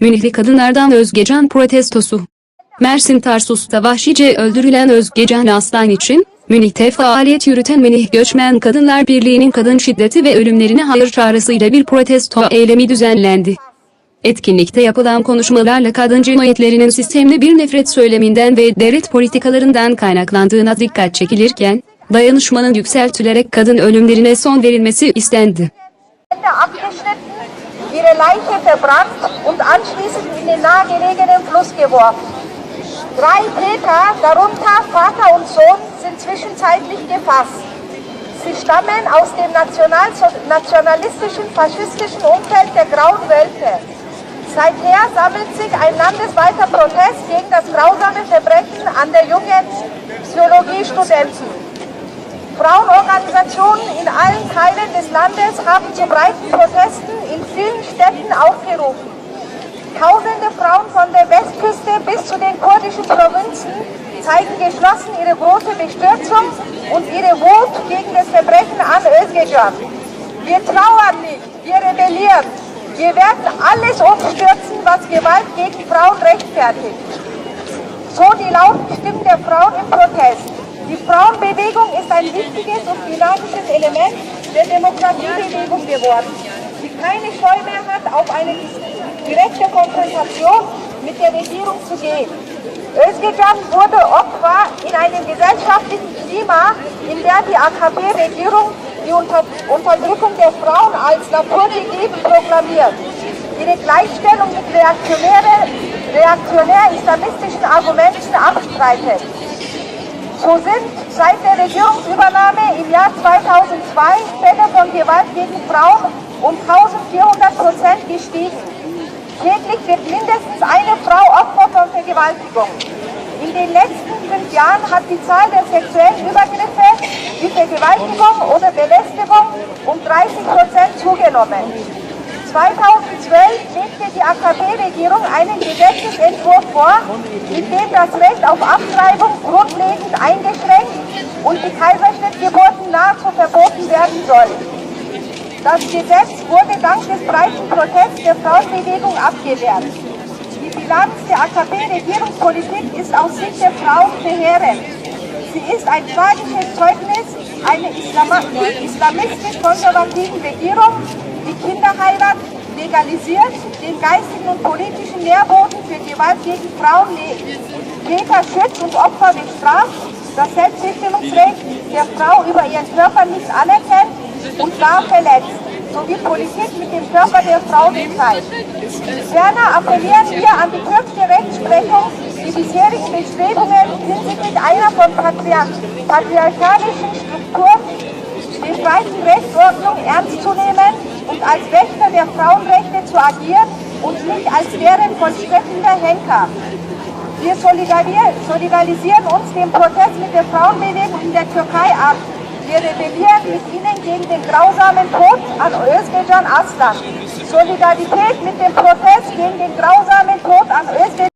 Münihli kadınlardan Özgecan protestosu. Mersin Tarsus'ta vahşice öldürülen Özgecan Aslan için, Münih'te faaliyet yürüten Münih Göçmen Kadınlar Birliği'nin kadın şiddeti ve ölümlerine hayır çağrısıyla bir protesto eylemi düzenlendi. Etkinlikte yapılan konuşmalarla kadın cinayetlerinin sistemli bir nefret söyleminden ve devlet politikalarından kaynaklandığına dikkat çekilirken, dayanışmanın yükseltilerek kadın ölümlerine son verilmesi istendi. Abgeschnitten, ihre Leiche verbrannt und anschließend in den nahegelegenen Fluss geworfen. Drei Täter, darunter Vater und Sohn, sind zwischenzeitlich gefasst. Sie stammen aus dem national nationalistischen, faschistischen Umfeld der Grauen Wölfe. Seither sammelt sich ein landesweiter Protest gegen das grausame Verbrechen an der jungen Psychologiestudenten. Frauenorganisationen in allen Teilen des Landes haben zu breiten Protesten in vielen Städten aufgerufen. Tausende Frauen von der Westküste bis zu den kurdischen Provinzen zeigen geschlossen ihre große Bestürzung und ihre Wut gegen das Verbrechen an Özgecan. Wir trauern nicht, wir rebellieren. Wir werden alles umstürzen, was Gewalt gegen Frauen rechtfertigt. So die lauten Stimmen der Frauen im Protest. Die Frauenbewegung ist ein wichtiges und dynamisches Element der Demokratiebewegung geworden, die keine Scheu mehr hat, auf eine direkte Konfrontation mit der Regierung zu gehen. Özgecan wurde Opfer in einem gesellschaftlichen Klima, in der die AKP-Regierung die Unter Unterdrückung der Frauen als naturgegeben proklamiert, ihre Gleichstellung mit reaktionär-islamistischen Argumenten abstreitet. So sind seit der Regierungsübernahme im Jahr 2002 Fälle von Gewalt gegen Frauen um 1400 Prozent gestiegen. Täglich wird mindestens eine Frau Opfer von Vergewaltigung. In den letzten fünf Jahren hat die Zahl der sexuellen Übergriffe wie Vergewaltigung oder Belästigung um 30 Prozent zugenommen. 2012 legte die AKP-Regierung einen Gesetzesentwurf vor, in dem das Recht auf Abtreibung eingeschränkt und die Kaiserschnittgeburten nahezu verboten werden soll. Das Gesetz wurde dank des breiten Protests der Frauenbewegung abgewehrt. Die Bilanz der AKP-Regierungspolitik ist aus Sicht der Frauen verheerend. Sie ist ein tragisches Zeugnis einer islamistisch-konservativen Regierung, die Kinderheirat legalisiert, den geistigen und politischen Nährboden für Gewalt gegen Frauen. Täter schützt und Opfer bestraft, das Selbstbestimmungsrecht der Frau über ihren Körper nicht anerkennt und gar verletzt, sowie Politik mit dem Körper der Frau betreibt. Ferner appellieren wir an die künftige Rechtsprechung, die bisherigen Bestrebungen hinsichtlich einer von Patriarch patriarchalischen Strukturen befreiten Rechtsordnung ernst zu nehmen und als Wächter der Frauenrechte zu agieren und nicht als deren vollstreckender Henker. Wir solidarisieren uns dem Protest mit der Frauenbewegung in der Türkei an. Wir rebellieren mit ihnen gegen den grausamen Tod an Özgecan Aslan. Solidarität mit dem Protest gegen den grausamen Tod an Özgecan